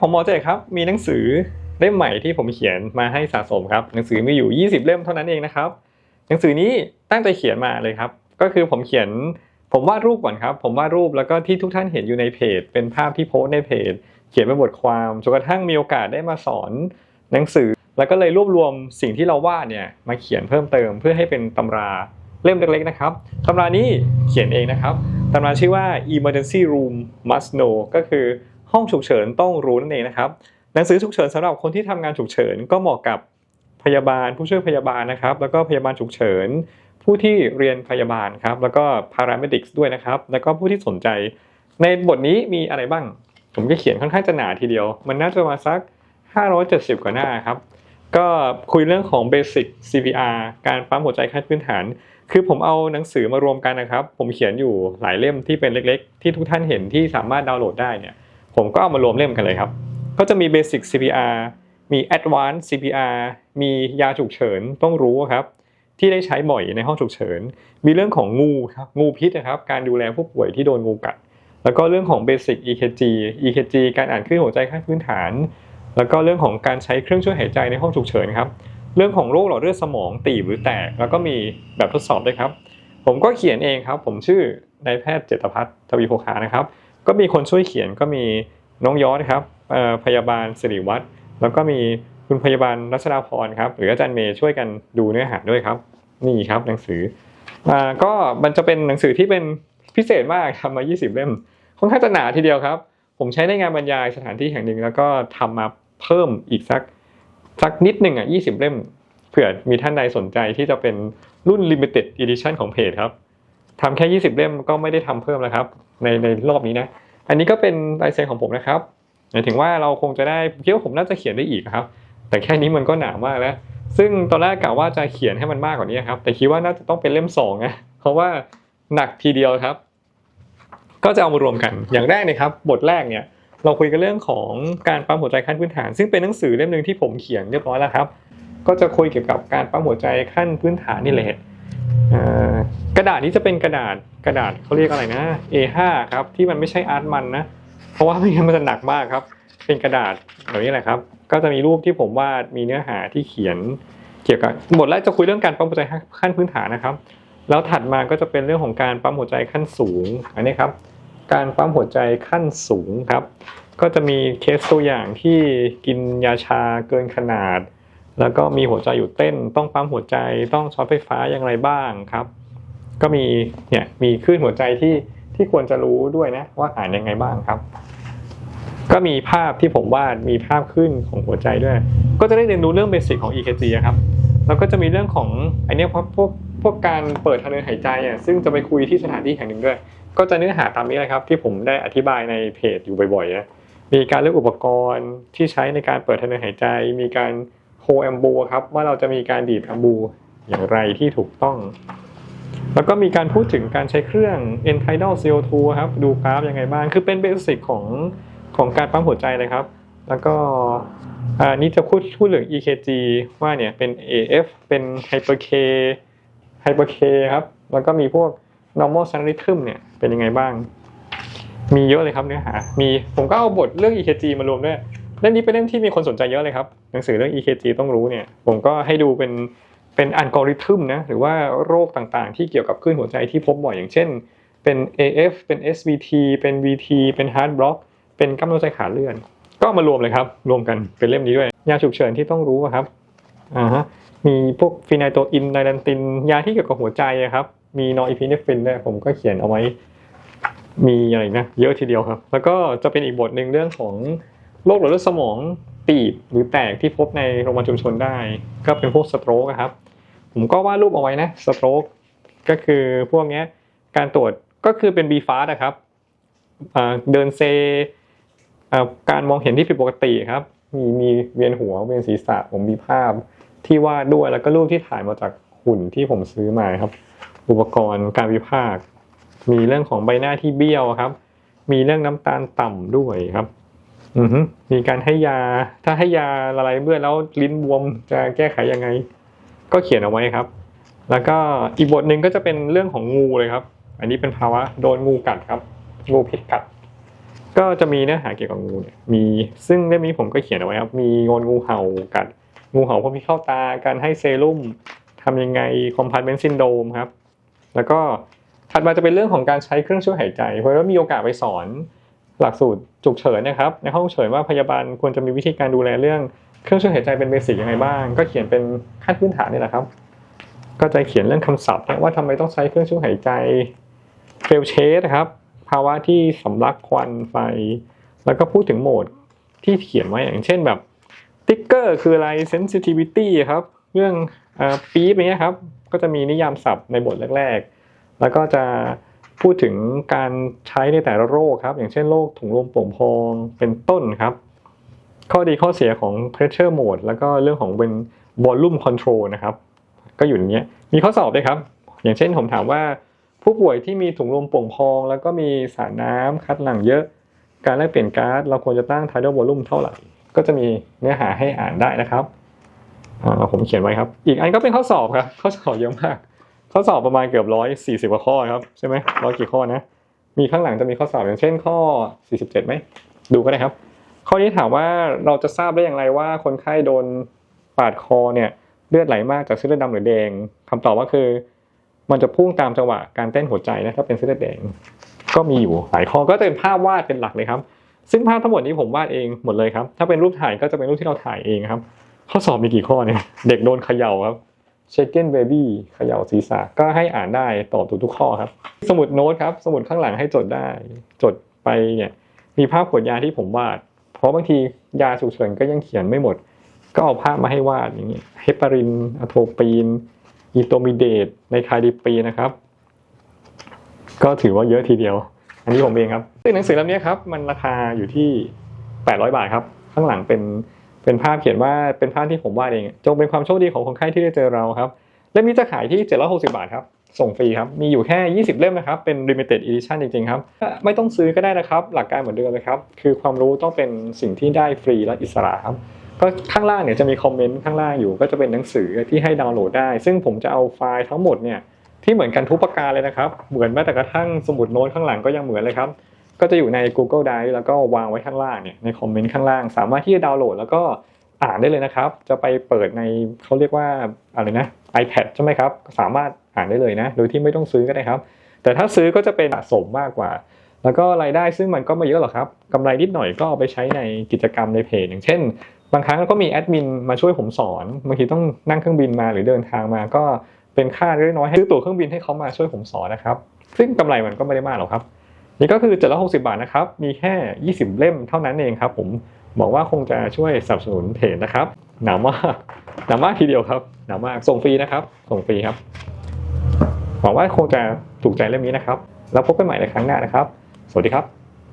ผมหมอเจครับ มีหนังสือเล่มใหม่ที่ผมเขียนมาให้สะสมครับ หนังสือมีอยู่ 20 เล่มเท่านั้นเองนะครับ หนังสือนี้ตั้งใจเขียนมาเลยครับ ก็คือผมเขียน ผมวาดรูปก่อนครับ ผมวาดรูปแล้วก็ที่ทุกท่านเห็นอยู่ในเพจ เป็นภาพที่โพสในเพจ เขียนเป็นบทความจนกระทั่งมีโอกาสได้มาสอนหนังสือ แล้วก็เลยรวบรวมสิ่งที่เราวาดเนี่ยมาเขียนเพิ่มเติมเพื่อให้เป็นตำราเล่มเล็กๆนะครับตำรานี้เขียนเองนะครับตำราชื่อว่า Emergency Room Must Know ก็คือ ห้องฉุกเฉินต้องรู้นั่นเองนะครับหนังสือฉุกเฉินสำหรับคนที่ทำงานฉุกเฉินก็เหมาะกับพยาบาลผู้ช่วยพยาบาลนะครับ แล้วก็พยาบาลฉุกเฉิน ผู้ที่เรียนพยาบาลครับ แล้วก็ paramedics ด้วยนะครับ แล้วก็ผู้ที่สนใจ ในบทนี้มีอะไรบ้าง ผมก็เขียนค่อนข้างจะหนาทีเดียว มันน่าจะมาสัก 570 กว่าหน้าครับ ก็คุยเรื่องของ basic CPR การปั๊มหัวใจขั้นพื้นฐาน คือผมเอาหนังสือมารวมกันนะครับ ผมเขียนอยู่หลายเล่มที่เป็นเล็ก ๆ ที่ทุกท่านเห็นที่สามารถดาวน์โหลดได้เนี่ย ผมก็เอามารวมเล่มกันเลยครับ ก็จะมี Basic CPR มี Advanced CPR มียาฉุกเฉินต้องรู้ครับที่ได้ใช้บ่อยในห้องฉุกเฉิน มีเรื่องของงูครับงูพิษนะครับ การดูแลผู้ป่วยที่โดนงูกัด แล้วก็เรื่องของ Basic EKG EKG การอ่านคลื่นหัวใจขั้นพื้นฐาน แล้วก็เรื่องของการใช้เครื่องช่วยหายใจในห้องฉุกเฉินครับเรื่องของโรคหลอดเลือดสมองตีบหรือแตก แล้วก็มีแบบทดสอบด้วยครับ ผมก็เขียนเองครับ ผมชื่อนายแพทย์เจตพัฒน์ทวีโภคานะครับ ก็มีคนช่วยเขียนก็มีน้องยอดครับพยาบาลสิริวัตรแล้วก็มีคุณพยาบาลรัชดาพรครับหรืออาจารย์เมย์ช่วยกันดูเนื้อหาด้วยครับ นี่ครับหนังสืออ่าก็มันจะเป็นหนังสือที่เป็นพิเศษมากทำมา 20 เล่มค่อนข้างจะหนาทีเดียวครับ ผมใช้ในงานบรรยายสถานที่แห่งหนึ่ง แล้วก็ทำมาเพิ่มอีกสักสักนิดหนึ่งอะ20 เล่มเผื่อมีท่านใดสนใจที่จะเป็นรุ่น limited edition ของเพจครับ ทำแค่ 20 เล่มก็ไม่ได้ทำเพิ่มแล้วครับในในรอบนี้นะ อันนี้ก็เป็นลายเซ็นของผมนะครับหมายถึงว่าเราคงจะได้คิดว่าผมน่าจะเขียนได้อีกครับ แต่แค่นี้มันก็หนามากแล้ว ซึ่งตอนแรกกะว่าจะเขียนให้มันมากกว่านี้ครับ แต่คิดว่าน่าจะต้องเป็นเล่มสองนะเพราะว่าหนักทีเดียวครับ ก็จะเอามารวมกันอย่างแรกนะครับ บทแรกเนี่ย เราคุยกันเรื่องของการปั๊มหัวใจขั้นพื้นฐาน ซึ่งเป็นหนังสือเล่มหนึ่งที่ผมเขียนเรียบร้อยแล้วครับ ก็จะคุยเกี่ยวกับการปั๊มหัวใจขั้นพื้นฐานนี่แหละ กระดาษนี้จะเป็นกระดาษกระดาษเขาเรียกอะไรนะ A5 ครับที่มันไม่ใช่อาร์ตมันนะ เพราะว่าไม่งั้นมันจะหนักมากครับ เป็นกระดาษแบบนี้แหละครับ ก็จะมีรูปที่ผมวาดมีเนื้อหาที่เขียนเกี่ยวกับบทแรกจะคุยเรื่องการปั๊มหัวใจขั้นพื้นฐานนะครับ แล้วถัดมาก็จะเป็นเรื่องของการปั๊มหัวใจขั้นสูง อันนี้ครับ การปั๊มหัวใจขั้นสูงครับ ก็จะมีเคสตัวอย่างที่กินยาชาเกินขนาด แล้วก็มีหัวใจหยุดเต้น ต้องปั๊มหัวใจต้องช็อตไฟฟ้าอย่างไรบ้างครับ ก็มีเนี่ยมีคลื่นหัวใจที่ที่ควรจะรู้ด้วยนะ ว่าอ่านยังไงบ้างครับ ก็มีภาพที่ผมวาดมีภาพขึ้นของหัวใจด้วย ก็จะได้เรียนรู้เรื่องเบสิกของ EKG อะครับแล้วก็จะมีเรื่องของไอเนี้ยพวกพวกพวกการเปิดทางเดินหายใจอะซึ่งจะไปคุยที่สถานที่แห่งหนึ่งด้วย ก็จะเนื้อหาตามนี้เลยครับ ที่ผมได้อธิบายในเพจอยู่บ่อยๆนะมีการเลือกอุปกรณ์ที่ใช้ในการเปิดทางเดินหายใจ มีการโฮแอมบูครับว่าเราจะมีการดีดแอมบูอย่างไรที่ถูกต้อง แล้วก็มีการพูดถึงการใช้เครื่อง e n t i d a l CO2 ครับ ดูกราฟยังไงบ้าง คือเป็นเบสิกของของการปั๊มหัวใจเลยครับ แล้วก็อ่านี่จะพูดพูดเรื่อง EKG ว่าเนี่ยเป็น AF เป็น Hyper K Hyper K ครับ แล้วก็มีพวก normal sun rhythm เนี่ยเป็นยังไงบ้าง มีเยอะเลยครับเนื้อหา มีผมก็เอาบทเรื่อง EKG มารวมด้วยเล่มนี้เป็นเล่มที่มีคนสนใจเยอะเลยครับ หนังสือเรื่อง EKG ต้องรู้เนี่ย ผมก็ให้ดูเป็น เป็นอัลกอริทึมนะหรือว่าโรคต่างๆ ที่เกี่ยวกับคลื่นหัวใจที่พบบ่อยอย่างเช่น เป็น AF เป็น SVT เป็น VT เป็น Heart Block เป็นกล้ามเนื้อใจขาเลื่อน ก็มารวมเลยครับ รวมกันเป็นเล่มนี้ด้วย ยาฉุกเฉินที่ต้องรู้ครับอ่าฮะมีพวกฟีไนโตอินไนลันติน ยาที่เกี่ยวกับหัวใจอะครับ มีนอร์อีพิเนฟินด้วยผมก็เขียนเอาไว้ มีอะไรนะเยอะทีเดียวครับ แล้วก็จะเป็นอีกบทหนึ่งเรื่องของโรคหลอดเลือดสมองตีบหรือแตกที่พบในโรงพยาบาลชุมชนได้ ก็เป็นพวกสโตรกครับ ผมก็วาดรูปเอาไว้นะสโตรกก็คือพวกนี้การตรวจก็คือเป็นบีฟาสนะครับเดินเซอการมองเห็นที่ผิดปกติครับ มีมีเวียนหัวเวียนศีรษะผมมีภาพที่วาดด้วยแล้วก็รูปที่ถ่ายมาจากหุ่นที่ผมซื้อมาครับ อุปกรณ์การวิพากษ์มีเรื่องของใบหน้าที่เบี้ยวครับ มีเรื่องน้ำตาลต่ำด้วยครับอือมีการให้ยา ถ้าให้ยาละลายเลือดแล้วลิ้นบวมจะแก้ไขยังไง ก็เขียนเอาไว้ครับ แล้วก็อีกบทหนึ่งก็จะเป็นเรื่องของงูเลยครับ อันนี้เป็นภาวะโดนงูกัดครับ งูพิษกัด ก็จะมีเนื้อหาเกี่ยวกับงูเนี่ยมีซึ่งเล่มนี้ผมก็เขียนเอาไว้ครับ มีงนงูเห่ากัด งูเห่าพวกที่เข้าตาการให้เซรุ่มทำยังไงคอมพาร์ตเมนต์ซินโดมครับ แล้วก็ถัดมาจะเป็นเรื่องของการใช้เครื่องช่วยหายใจ เพราะว่ามีโอกาสไปสอนหลักสูตรฉุกเฉินนะครับ ในห้องฉุกเฉินว่าพยาบาลควรจะมีวิธีการดูแลเรื่อง เครื่องช่วยหายใจเป็นเบสิกยังไงบ้าง ก็เขียนเป็นขั้นพื้นฐานนี่แหละครับ ก็จะเขียนเรื่องคำศัพท์ว่าทำไมต้องใช้เครื่องช่วยหายใจเฟลเชสครับ ภาวะที่สำลักควันไฟ แล้วก็พูดถึงโหมดที่เขียนไว้อย่างเช่นแบบติ๊กเกอร์คืออะไร sensitivity ครับ เรื่องปี๊บอย่างเงี้ยครับ ก็จะมีนิยามศัพท์ในบทแรก ๆ แล้วก็จะพูดถึงการใช้ในแต่ละโรคครับ อย่างเช่นโรคถุงลมโป่งพองเป็นต้นครับ ข้อดีข้อเสียของ pressure mode แล้วก็เรื่องของเป็น volume control นะครับ ก็อยู่ในนี้มีข้อสอบด้วยครับ อย่างเช่นผมถามว่า ผู้ป่วยที่มีถุงลมโป่งพอง แล้วก็มีสารน้ำคัดหลั่งเยอะ การแลกเปลี่ยนก๊าซเราควรจะตั้ง tidal volume เท่าไหร่ ก็จะมีเนื้อหาให้อ่านได้นะครับผมเขียนไว้ครับ อีกอันก็เป็นข้อสอบครับ ข้อสอบเยอะมาก ข้อสอบประมาณเกือบร้อยสี่สิบกว่าข้อครับใช่ไหมร้อยกี่ข้อนะ มีข้างหลังจะมีข้อสอบอย่างเช่นข้อ47ไหม ดูก็ได้ครับ ข้อนี้ถามว่าเราจะทราบได้อย่างไรว่าคนไข้โดนปาดคอเนี่ยเลือดไหลมากจากเส้นเลือดดำหรือแดงคำตอบว่าคือ มันจะพุ่งตามจังหวะการเต้นหัวใจนะถ้าเป็นเส้นเลือดแดง ก็มีอยู่หลายข้อก็จะเป็นภาพวาดเป็นหลักเลยครับ ซึ่งภาพทั้งหมดนี้ผมวาดเองหมดเลยครับ ถ้าเป็นรูปถ่ายก็จะเป็นรูปที่เราถ่ายเองครับ ข้อสอบมีกี่ข้อเนี่ยเด็กโดนเขย่าครับ shaken baby เขย่าศีรษะก็ให้อ่านได้ตอบถูกทุกข้อครับ สมุดโน้ตครับ สมุดข้างหลังให้จดได้ จดไปเนี่ยมีภาพขวดยาที่ผมวาด ราะบางทียาฉุกเฉินก็ยังเขียนไม่หมด ก็เอาภาพมาให้วาดอย่างนี้เฮปารินอะโทปีนอีโตมิเดตในคาดิปีนะครับ ก็ถือว่าเยอะทีเดียว อันนี้ผมเองครับซึ่งหนังสือเล่มนี้ครับ มันราคาอยู่ที่ 800 บาทครับ ข้างหลังเป็นเป็นภาพเขียนว่าเป็นภาพที่ผมวาดเองจงเป็นความโชคดีของคนไข้ที่ได้เจอเราครับเล่มนี้จะขายที่ 760 บาทครับ ส่งฟรีครับ มีอยู่แค่ 20 เล่มนะครับ เป็น limited edition จริงๆครับ ไม่ต้องซื้อก็ได้นะครับ หลักการเหมือนเดิมเลยครับ คือความรู้ต้องเป็นสิ่งที่ได้ฟรีและอิสระครับก็ข้างล่างเนี่ยจะมีคอมเมนต์ข้างล่างอยู่ ก็จะเป็นหนังสือที่ให้ดาวน์โหลดได้ ซึ่งผมจะเอาไฟล์ทั้งหมดเนี่ยที่เหมือนกันทุกประการเลยนะครับ เหมือนแม้แต่กระทั่งสมุดโน้ตข้างหลังก็ยังเหมือนเลยครับ ก็จะอยู่ใน Google Drive แล้วก็วางไว้ข้างล่างเนี่ยในคอมเมนต์ข้างล่าง สามารถที่จะดาวน์โหลดแล้วก็อ่านได้เลยนะครับ จะไปเปิดในเขาเรียกว่าอะไรนะ iPad ใช่ไหมครับ สามารถ อ่านได้เลยนะ โดยที่ไม่ต้องซื้อก็ได้ครับ แต่ถ้าซื้อก็จะเป็นสะสมมากกว่า แล้วก็รายได้ซึ่งมันก็ไม่เยอะหรอกครับกำไรนิดหน่อยก็เอาไปใช้ในกิจกรรมในเพจอย่างเช่น บางครั้งก็มีแอดมินมาช่วยผมสอนบางทีต้องนั่งเครื่องบินมาหรือเดินทางมาก็เป็นค่าเล็กน้อยให้ซื้อตั๋วเครื่องบินให้เขามาช่วยผมสอนนะครับซึ่งกำไรมันก็ไม่ได้มากหรอกครับ นี่ก็คือ 760 บาทนะครับ มีแค่ 20 เล่มเท่านั้นเองครับ ผมบอกว่าคงจะช่วยสนับสนุนเพจนะครับ หนามากหนามากทีเดียวครับ หนามากส่งฟรีนะครับ ส่งฟรีครับ หวังว่าคงจะถูกใจเล่มนี้นะครับ แล้วพบกันใหม่ในครั้งหน้านะครับ สวัสดีครับ